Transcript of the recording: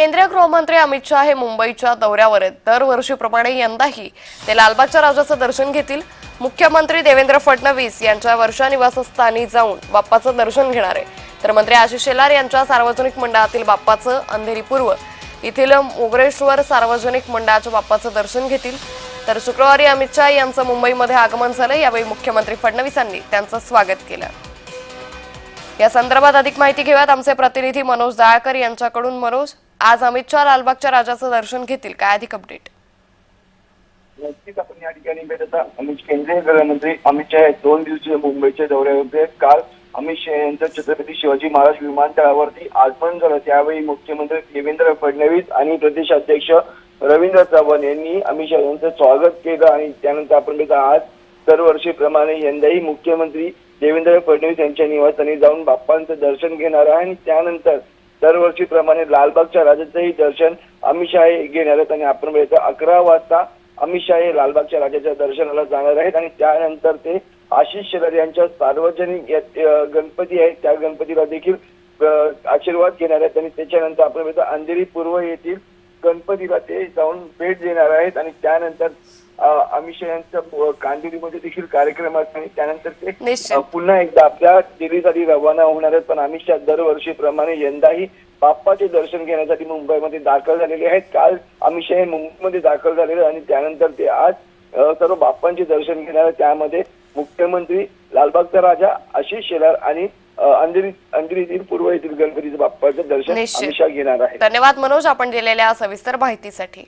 केंद्रीय गृहमंत्री अमित शहा हे मुंबईच्या दौऱ्यावर आहेत. दरवर्षीप्रमाणे यंदाही ते लालबागच्या राजाचं दर्शन घेतील. मुख्यमंत्री देवेंद्र फडणवीस यांच्या वर्षा निवासस्थानी जाऊन बाप्पाचं दर्शन घेणार आहे. तर मंत्री आशिष शेलार यांच्या सार्वजनिक मंडळातील बाप्पाचं अंधेरी पूर्व येथील मोगरेश्वर सार्वजनिक मंडळाच्या बाप्पाचं दर्शन घेतील. तर शुक्रवारी अमित शहा यांचं मुंबईमध्ये आगमन झालं. यावेळी मुख्यमंत्री फडणवीसांनी त्यांचं स्वागत केलं. या संदर्भात अधिक माहिती घेऊयात. आमचे प्रतिनिधी मनोज दाळकर यांच्याकडून. मनोज आज अमित शहा लालबागच्या राजाचं दर्शन घेतील. काय अधिक अपडेट नक्कीच आपण या ठिकाणी भेटता आहोत. अमित केंद्रीय गृहमंत्री अमित शहा हे दोन दिवसीय मुंबईच्या दौऱ्यामध्ये काल अमित शहा यांचं छत्रपती शिवाजी महाराज विमानतळावरती आगमन झालं. त्यावेळी मुख्यमंत्री देवेंद्र फडणवीस आणि प्रदेशाध्यक्ष रवींद्र चव्हाण यांनी अमित शहा यांचं स्वागत केलं आणि त्यानंतर आपण भेटत आज दरवर्षीप्रमाणे यंदाही मुख्यमंत्री देवेंद्र फडणवीस यांच्या निवासस्थानी जाऊन बाप्पांचं दर्शन घेणार आहे आणि त्यानंतर दरवर्षीप्रमाणे लालबागच्या राजाचंही दर्शन अमित शहा हे घेणार आहेत आणि आपण भेटतो अकरा वाजता अमित शहा हे लालबागच्या राजाच्या दर्शनाला जाणार आहेत आणि त्यानंतर ते आशिष शेलार यांच्या सार्वजनिक गणपती आहेत. त्या गणपतीला देखील आशीर्वाद घेणार आहेत आणि त्याच्यानंतर आपण भेटतो अंधेरी पूर्व येथील गणपतीला ते जाऊन भेट देणार आहेत आणि त्यानंतर अ, अमित शहा यांचा कांदिवलीमध्ये देखील कार्यक्रम आहेत आणि त्यानंतर ते पुन्हा एकदा आपल्या दिल्लीसाठी रवाना होणार आहेत. पण अमित शहा दरवर्षीप्रमाणे यंदाही बाप्पाचे दर्शन घेण्यासाठी मुंबईमध्ये दाखल झालेले आहेत. काल अमित शहा हे मुंबईमध्ये दाखल झालेले आणि त्यानंतर ते आज सर्व बाप्पांचे दर्शन घेणार आहेत. त्यामध्ये मुख्यमंत्री लालबागचा राजा आशिष शेलार आणि अंधेरी अंधेरी येथील पूर्व येथील गणपतीचं बाप्पाचं दर्शन निश्चित. घेणार आहे धन्यवाद मनोज आपण दिलेल्या सविस्तर माहितीसाठी